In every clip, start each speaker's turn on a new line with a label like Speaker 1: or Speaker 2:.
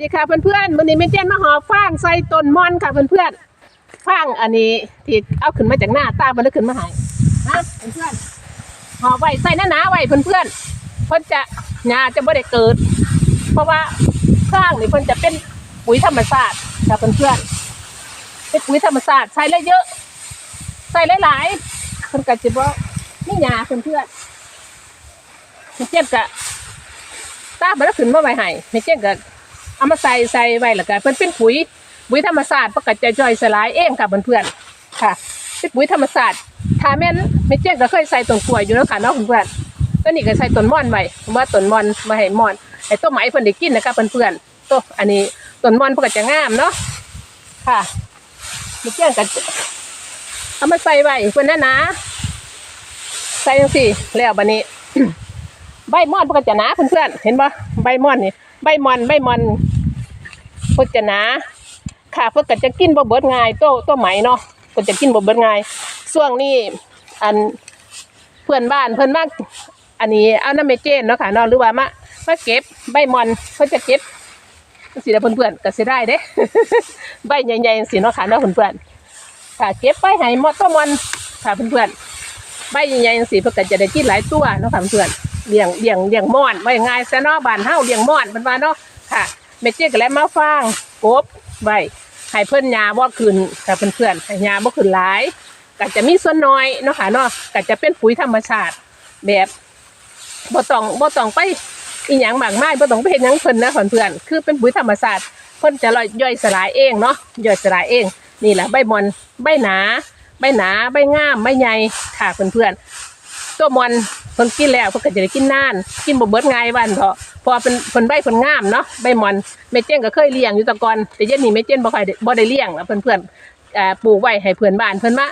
Speaker 1: ดีค่ะเพื่อนๆวันนี้แม่เจนมาหอฟางใส่ต้นมอนค่ะเพื่อนๆฟางอันนี้ที่เอาขึ้นมาจากหน้าตามันแล้วขึ้นมาหายนะเพื่อนๆหอไว้ใส่หน้าๆไว้เพื่อนๆเพิ่นจะหญ้าจะไม่ได้เกิด เพราะว่าฟางนี่เพิ่นจะเป็นปุ๋ยธรรมชาติค่ะเพื่อนๆเป็นปุ๋ยธรรมชาติใส่แล้วเยอะใส่หลายๆเพิ่อนก็จะบ่นี่หญ้าเพื่อนๆแม่เจนก็ตามันแล้วขึ้นมาไว้ให้แม่เจนก็ เอามาใส่ใส่ไว้แล้วก็เพิ่นเป็นปุ๋ยปุ๋ยธรรมศาสตร์ประกาศจะย่อยสลายเองค่ะเพื่อนๆค่ะเป็นปุ๋ยธรรมศาสตร์ถ้าแม่นไม่เจ๊งก็เคยใส่ต้นกล้วยอยู่แล้วค่ะเนาะเพื่อนๆตัวนี้ก็ใส่ต้นม่อนไว้ผมว่าต้นม่อนมาให้ม่อนไอ้ต้นไม้เพิ่นได้กินนะคะเพื่อนๆต้นอันนี้ต้นม่อนเพิ่นก็จะงามเนาะค่ะไม่เจ๊งก็เอามาใส่ไว้เพิ่นนะนะใส่จังซี่แล้วบัดนี้ ใบม่อนเพิ่นก็จะหนาเพื่อนๆเห็นบ่ใบม่อนนี่ ใบม่อนใบม่อนพิ่นจะหนาค่ะเพิ่นก็จะกินบ่เบิดง่ายโตโตไหมเนาะเพิ่นจะกินบ่เบิดง่ายช่วงนี้อันเพื่อนบ้านเพิ่อนมากอันนี้เอาน้ำเมเจนเนาะค่ะเนาะหรือว่ามามาเก็บใบมอนเพิ่นจะเก็บสิได้เพื่อนๆก็สิได้เด้ใบใหญ่ๆจังซี่เนาะค่ะเนาะเพื่อนๆค่ะเก็บไปให้หมดตัวมอนค่ะเพื่อนๆใบใหญ่ๆจังซี่เพิ่นก็จะได้กินหลายตัวเนาะค่ะเพื่อนๆ เลี้ยงเลี้ยงเลี้ยงม่อนไว้ง่ายซะเนาะบ้านเฮาเลี้ยงม่อนเพิ่นว่าเนาะค่ะเมเจ๊ก็แล้วมาฟางกบไว้ให้เพิ่นยาบ่ขึ้นค่ะเพื่อนๆให้ยาบ่ขึ้นหลายก็จะมีส่วนน้อยเนาะค่ะเนาะก็จะเป็นปุ๋ยธรรมชาติแบบบ่ต้องบ่ต้องไปอีหยังมากมายบ่ต้องไปเฮ็ดหยังเพิ่นนะเพื่อนๆคือเป็นปุ๋ยธรรมชาติเพิ่นจะย่อยสลายเองเนาะย่อยสลายเอง นี่แหละใบมอนใบหนา ใบหนา ใบงาม ใบใหญ่ค่ะเพื่อนๆ ตัวมอนเพิ่นกินแล้วเพิ่นก็จะได้กินนาน กินบ่เบิดง่ายวันเถาะเพอเป็นเพิ่นใบเพิ่นงามเนาะใบมอนแม่เจ้งก็เคยเลี้ยงอยู่แตะกอนแต่เดี๋ย็นนี้แม่เจ้งบ่ค่อยได้บ่ได้เลี้ยงแล้วเพิ่อนๆอ่าปลูกไว้ให้เพื่อนบ้านเพิ่นมา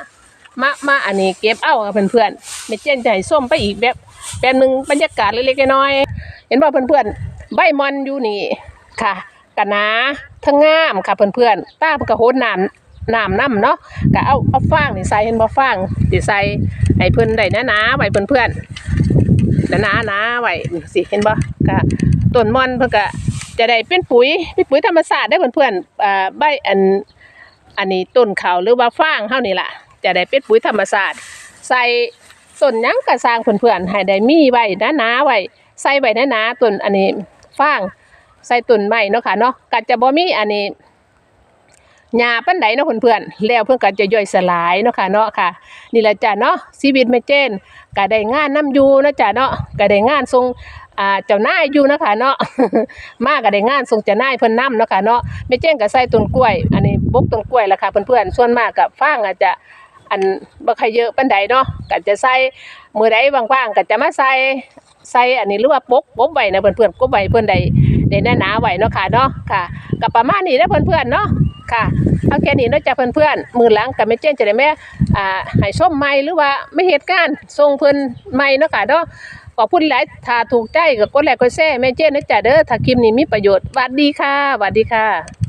Speaker 1: มามาอันนี้เก็บเอากับเพื่อนๆแม่เจ้งจะให้ส้มไปอีกแบบแบบหนึงบรรยากาศเล็กๆน้อยๆเห็นบ่เพื่อนๆใบมอนอยู่นี่ค่ะกะหนาทั้งงามค่ะเพื่อนๆตาเพิ่นก็โหดน้ำ น้ำน้ำเนาะก็เอาเอาฟางนี่ใส่เห็นบ่ฟางสิใส่ให้เพิ่นได้หนาๆไว้เพื่อนๆหนาๆหนาไว้สิเห็นบ่ก็ต้นม่อนเพิ่นก็จะได้เป็นปุ๋ยเป็นปุ๋ยธรรมชาติได้อเพื่อนๆอ่าใบอันอันนี้ต้นเขาหรือว่าฟางเฮานี่ล่ะ จะได้เป็นปุ๋ยธรรมชาติใส่ต้นยังก็สร้างเพื่อนๆให้ได้มีไว้หนาๆไว้ใส่ไว้หนาๆต้นอันนี้ฟางใส่ต้นไม้เนาะค่ะเนาะก็จะบ่มีอันนี้ หญ้าปั้นใดเนาะเพื่อนๆแล้วเพิ่อนก็จะย่อยสลายเนาะค่ะเนาะค่ะนี่แหละจ้ะเนาะชีวิตแม่เจนก็ได้งานนํอยู่นะจ้ะเนาะก็ได้งานส่งอ่าเจ้านายอยู่นะค่ะเนาะมากก็ได้งานส่งเจ้านายเพิ่นนํเนาะค่ะเนาะแม่เจนก็ใส่ต้นกล้วย อันนี้ปลูกต้นกล้วยล่ะค่ะเพื่อนๆส่วนมากก็ฟางอาจจะอันบ่ค่อยเยอะปานใดเนาะก็จะใส่มื้อใดว่างๆก็จะมาใส่ใส่อันนี้หรือว่าปกปกไว้นะเพื่อนๆกบไว้เพิ่อนได้ได้แน่หนาไว้เนาะค่ะเนาะค่ะก็ประมาณนี้เด้อเพื่อนๆเนาะ ค่ะเอาแค่นี้นาะจ้ะเพื่อนๆมือหลังกับแม่เจนจะได้แม่อ่าหายส้มไม่หรือว่าไม่เหตุการณ์ทรงเพื่อนไม่เนาะค่ะเนาะขอบคุณหลายถ้าถูกใจก็กดไลค์กดแชร์แม่เจนนะจ๊ะเด้อถ้าคลิปนี้มีประโยชน์หวัดดีค่ะหวัดดีค่ะ